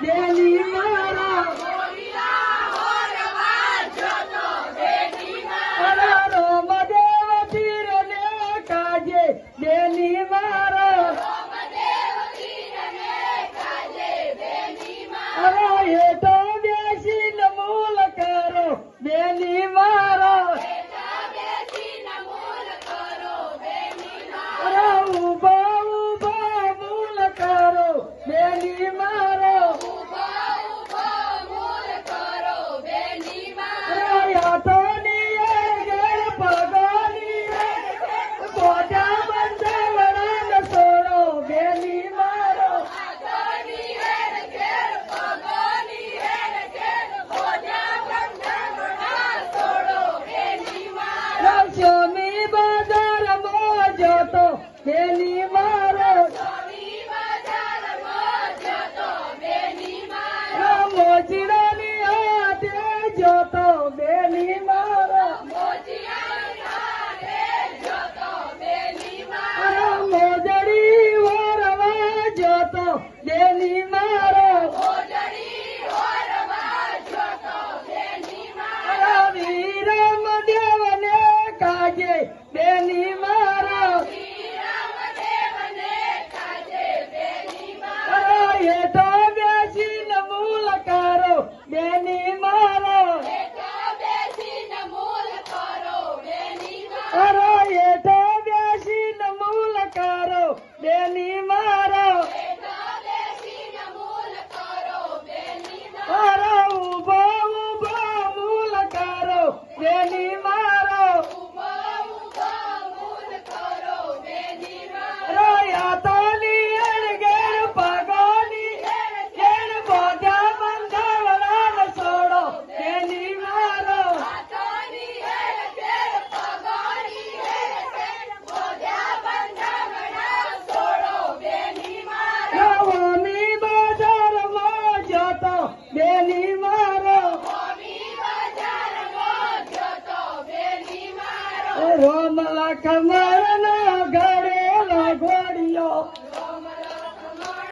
દેલી મારો દેલી મારો જોતો બેની મારો. મોજીડાની હાથે જોતો, બેની મારો. મોજડી જોતો, બેની મારો. વીરમ દેવને કાજે બે Ara! Roma la camera no.